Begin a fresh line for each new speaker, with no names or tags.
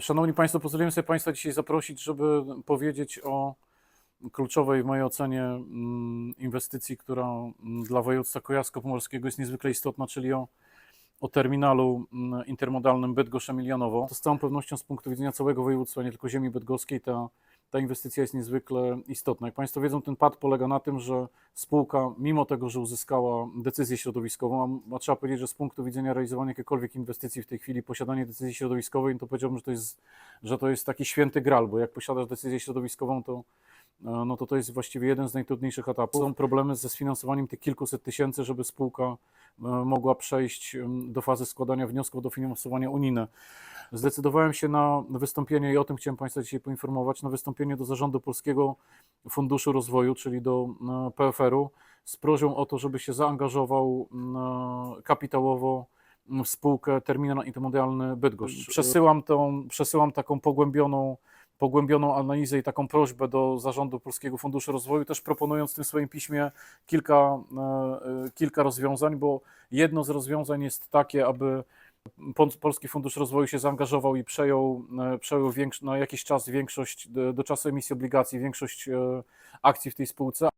Szanowni Państwo, pozwoliłem sobie Państwa dzisiaj zaprosić, żeby powiedzieć o kluczowej w mojej ocenie mm, inwestycji, która mm, dla województwa kujawsko-pomorskiego jest niezwykle istotna, czyli o, o terminalu mm, intermodalnym Bydgoszcz-Emilianowo. To z całą pewnością z punktu widzenia całego województwa, nie tylko ziemi bydgoskiej, ta, ta inwestycja jest niezwykle istotna. Jak Państwo wiedzą, ten pad polega na tym, że spółka, mimo tego, że uzyskała decyzję środowiskową, a, trzeba powiedzieć, że z punktu widzenia realizowania jakiejkolwiek inwestycji w tej chwili posiadanie decyzji środowiskowej, no to powiedziałbym, że to jest, że to jest taki święty gral, bo jak posiadasz decyzję środowiskową, to e, no to to jest właściwie jeden z najtrudniejszych etapów. Są problemy ze sfinansowaniem tych kilkuset tysięcy, żeby spółka mogła przejść do fazy składania wniosków o dofinansowanie unijne. Zdecydowałem się na wystąpienie i o tym chciałem Państwa dzisiaj poinformować, na wystąpienie do Zarządu Polskiego Funduszu Rozwoju, czyli do PFR-u z prośbą o to, żeby się zaangażował kapitałowo w spółkę Terminal Intermodalny Bydgoszcz. Przesyłam, tą, przesyłam taką pogłębioną pogłębioną analizę i taką prośbę do Zarządu Polskiego Funduszu Rozwoju, też proponując w tym swoim piśmie kilka, e, e, kilka rozwiązań, bo jedno z rozwiązań jest takie, aby Pol- Polski Fundusz Rozwoju się zaangażował i przejął, e, przejął większo- na jakiś czas większość, do, czasu emisji obligacji, większość akcji w tej spółce,